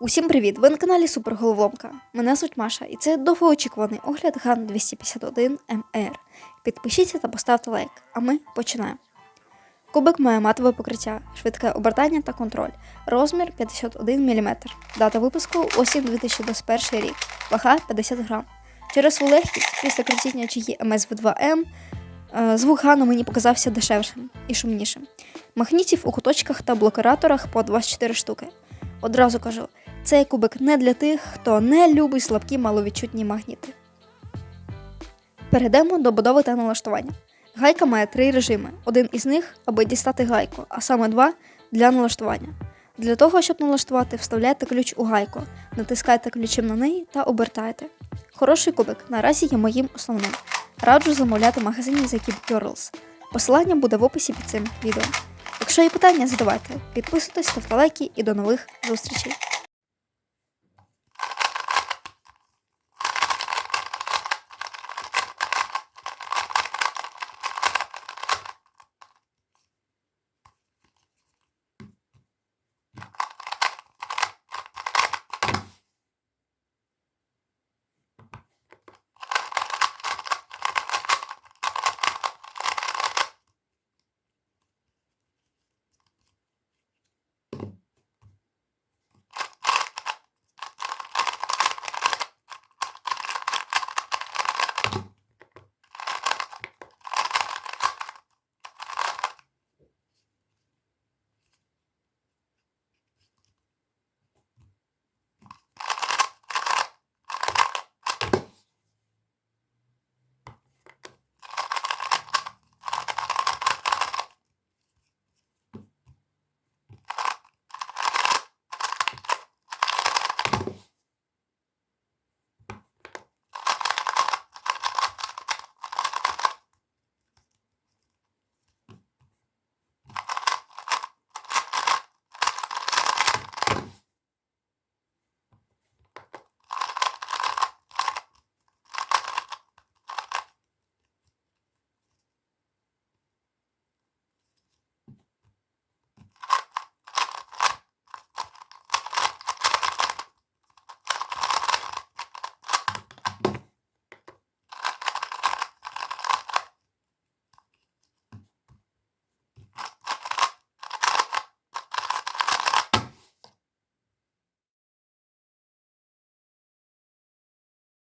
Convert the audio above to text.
Усім привіт! Ви на каналі Суперголовомка. Мене звуть Маша, і це довгоочікуваний огляд ГАН 251 МР. Підпишіться та поставте лайк, а ми починаємо. Кубик має матове покриття, швидке обертання та контроль. Розмір 51 мм. Дата випуску осінь 2021 рік. Вага 50 грам. Через свою легкість після крутіння чиї МСВ2М е, звук Гану мені показався дешевшим і шумнішим. Магнітів у куточках та блокираторах по 24 штуки. Одразу кажу, цей кубик не для тих, хто не любить слабкі маловідчутні магніти. Перейдемо до будови та налаштування. Гайка має три режими. Один із них, аби дістати гайку, а саме два для налаштування. Для того, щоб налаштувати, вставляйте ключ у гайку, натискайте ключем на неї та обертайте. Хороший кубик наразі є моїм основним. Раджу замовляти магазині The Keep Girls. Посилання буде в описі під цим відео. Якщо є питання, задавайте. Підписуйтесь, ставте лайки і до нових зустрічей.